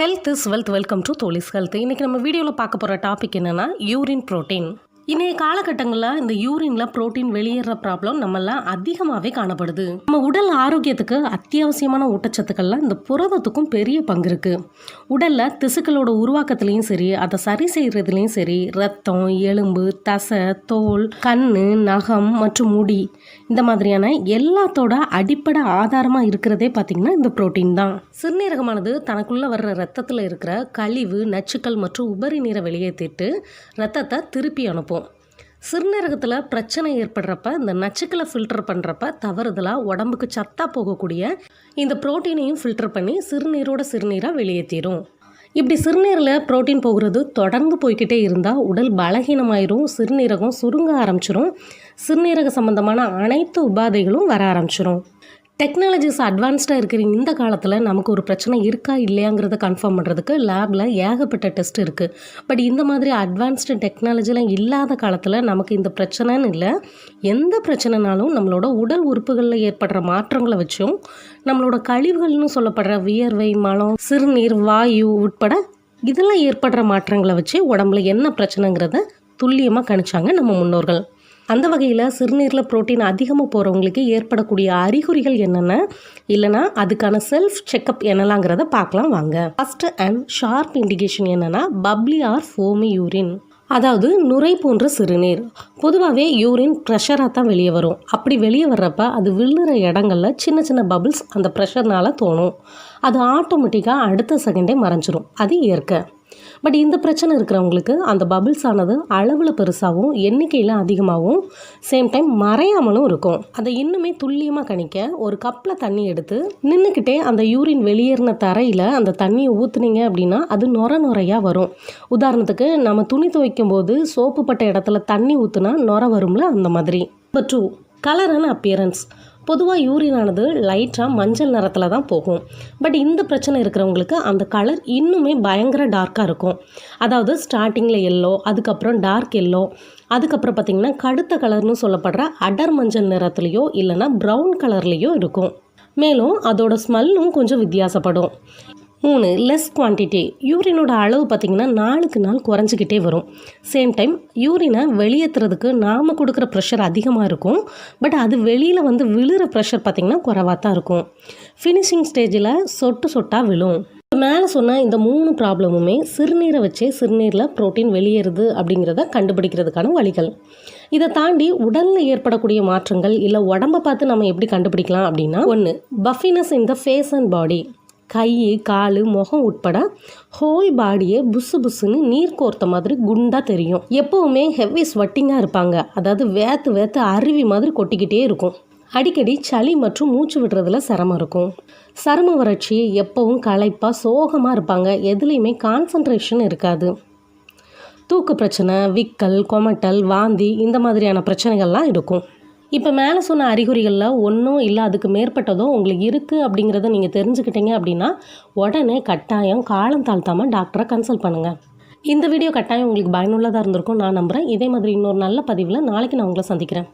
Health is wealth welcome to தோலிஸ் health இன்றைக்கி நம்ம வீடியோவில் பார்க்க போகிற டாபிக் என்னென்னா யூரின் ப்ரோட்டீன் இன்றைய காலகட்டங்களில் இந்த யூரின்ல புரோட்டீன் வெளியேற ப்ராப்ளம் நம்மளாம் அதிகமாகவே காணப்படுது. நம்ம உடல் ஆரோக்கியத்துக்கு அத்தியாவசியமான ஊட்டச்சத்துக்கள்ல இந்த புரதத்துக்கும் பெரிய பங்கு இருக்குது உடலில் திசுக்களோட உருவாக்கத்துலேயும் சரி அதை சரி செய்கிறதுலையும் சரி ரத்தம் எலும்பு தசை தோல் கண் நகம் மற்றும் முடி இந்த மாதிரியான எல்லாத்தோட அடிப்படை ஆதாரமாக இருக்கிறதே பார்த்திங்கன்னா இந்த புரோட்டீன் தான். சிறுநீரகமானது தனக்குள்ளே வர்ற ரத்தத்தில் இருக்கிற கழிவு நச்சுக்கள் மற்றும் உபரி நீரை வெளியேற்றிட்டு ரத்தத்தை திருப்பி அனுப்பும். சிறுநீரகத்தில் பிரச்சனை ஏற்படுறப்ப இந்த நச்சுக்களை ஃபில்டர் பண்ணுறப்ப தவறுதலாக உடம்புக்கு சத்தா போகக்கூடிய இந்த புரோட்டீனையும் ஃபில்டர் பண்ணி சிறுநீரோட சிறுநீராக வெளியேற்றிடும் இப்படி சிறுநீரில் புரோட்டீன் போகிறது தொடர்ந்து போய்கிட்டே இருந்தால் உடல் பலகீனமாயிரும் சிறுநீரகம் சுருங்க ஆரம்பிச்சிரும் சிறுநீரக சம்பந்தமான அனைத்து உபாதைகளும் வர ஆரம்பிச்சிரும். டெக்னாலஜிஸ் அட்வான்ஸ்டாக இருக்கிற இந்த காலத்தில் நமக்கு ஒரு பிரச்சனை இருக்கா இல்லையாங்கிறத கன்ஃபார்ம் பண்ணுறதுக்கு லேபில் ஏகப்பட்ட டெஸ்ட் இருக்குது பட் இந்த மாதிரி அட்வான்ஸ்டு டெக்னாலஜிலாம் இல்லாத காலத்தில் நமக்கு இந்த பிரச்சனைன்னு இல்லை. எந்த பிரச்சனைனாலும் நம்மளோட உடல் உறுப்புகளில் ஏற்படுற மாற்றங்களை வச்சும் நம்மளோட கழிவுகள்னு சொல்லப்படுற வியர்வை மலம் சிறுநீர் வாயு உட்பட இதெல்லாம் ஏற்படுற மாற்றங்களை வச்சு உடம்புல என்ன பிரச்சனைங்கிறத துல்லியமாக கணிச்சாங்க நம்ம முன்னோர்கள். அந்த வகையில் சிறுநீரில் புரோட்டீன் அதிகமாக போகிறவங்களுக்கு ஏற்படக்கூடிய அறிகுறிகள் என்னென்ன? இல்லைனா அதுக்கான செல்ஃப் செக்கப் என்னலாங்கிறத பார்க்கலாம் வாங்க. ஃபஸ்ட்டு அண்ட் ஷார்ப் இண்டிகேஷன் என்னென்னா பப்ளி ஆர் ஃபோமி யூரின் அதாவது நுரை போன்ற சிறுநீர். பொதுவாகவே யூரின் ப்ரெஷராக தான் வெளியே வரும். அப்படி வெளியே வர்றப்ப அது விழுற இடங்களில் சின்ன சின்ன பபிள்ஸ் அந்த ப்ரெஷர்னால தோணும். அது ஆட்டோமேட்டிக்காக அடுத்த செகண்டே மறைஞ்சிரும். அது இயற்கை. பட் இந்த பிரச்சனை இருக்கிறவங்களுக்கு அந்த பபிள்ஸ் ஆனது அளவில் பெருசாகவும் எண்ணிக்கையில் அதிகமாகவும் சேம் டைம் மறையாமலும் இருக்கும். அதை இன்னுமே துல்லியமாக கணிக்க ஒரு கப்பில் தண்ணி எடுத்து நின்றுக்கிட்டே அந்த யூரின் வெளியேறின தரையில் அந்த தண்ணியை ஊற்றுனீங்க அப்படின்னா அது நொர நுரையாக வரும். உதாரணத்துக்கு நம்ம துணி துவைக்கும் போது சோப்பு பட்ட இடத்துல தண்ணி ஊற்றுனா நொர வரும்ல அந்த மாதிரி. Number two colour and appearance பொதுவாக யூரினானது லைட்டாக மஞ்சள் நிறத்தில் தான் போகும். பட் இந்த பிரச்சனை இருக்கிறவங்களுக்கு அந்த கலர் இன்னுமே பயங்கர டார்க்காக இருக்கும். அதாவது ஸ்டார்டிங்கில் எல்லோ அதுக்கப்புறம் டார்க் எல்லோ அதுக்கப்புறம் பார்த்திங்கன்னா கடுத்த கலர்னு சொல்லப்படுற அடர் மஞ்சள் நிறத்துலையோ இல்லைன்னா ப்ரௌன் கலர்லேயோ இருக்கும். மேலும் அதோட ஸ்மெல்லும் கொஞ்சம் வித்தியாசப்படும். மூணு லெஸ் குவான்டிட்டி யூரினோட அளவு பார்த்திங்கன்னா நாளுக்கு நாள் குறைஞ்சிக்கிட்டே வரும். சேம் டைம் யூரினை வெளியேற்றுறதுக்கு நாம் கொடுக்குற ப்ரெஷர் அதிகமாக இருக்கும். பட் அது வெளியில் வந்து விழுற ப்ரெஷர் பார்த்திங்கன்னா குறைவாக தான் இருக்கும். ஃபினிஷிங் ஸ்டேஜில் சொட்டு சொட்டாக விழும். மேலே சொன்ன இந்த மூணு ப்ராப்ளமுமே சிறுநீரை வச்சே சிறுநீரில் புரோட்டீன் வெளியேறுது அப்படிங்கிறத கண்டுபிடிக்கிறதுக்கான வழிகள். இதை தாண்டி உடலில் ஏற்படக்கூடிய மாற்றங்கள் இல்லை உடம்பை பார்த்து நம்ம எப்படி கண்டுபிடிக்கலாம் அப்படின்னா ஒன்று puffiness in the face and body கை கால் முகம் உட்பட ஹோல் பாடியே புசு புசுன்னு நீர் கோர்த்த மாதிரி குண்டாக தெரியும். எப்போவுமே ஹெவி ஸ்வட்டிங்காக இருப்பாங்க. அதாவது வேத்து வேத்து அருவி மாதிரி கொட்டிக்கிட்டே இருக்கும். அடிக்கடி சளி மற்றும் மூச்சு விடுறதுல சிரமம் இருக்கும். சரும வறட்சி எப்பவும் களைப்பாக சோகமாக இருப்பாங்க. எதுலேயுமே கான்சன்ட்ரேஷன் இருக்காது. தூக்கு பிரச்சனை விக்கல் கொமட்டல் வாந்தி இந்த மாதிரியான பிரச்சனைகள்லாம் இருக்கும். இப்போ மேலே சொன்ன அறிகுறிகளில் ஒன்றும் இல்லை அதுக்கு மேற்பட்டதோ உங்களுக்கு இருக்குது அப்படிங்கிறத நீங்கள் தெரிஞ்சுக்கிட்டீங்க அப்படின்னா உடனே கட்டாயம் காலம் தாழ்த்தாமல் டாக்டரை கன்சல்ட் பண்ணுங்கள் இந்த வீடியோ கட்டாயம் உங்களுக்கு பயனுள்ளதாக இருந்திருக்கும் நான் நம்புகிறேன் இதே மாதிரி இன்னொரு நல்ல பதிவில் நாளைக்கு நான் உங்களை சந்திக்கிறேன்.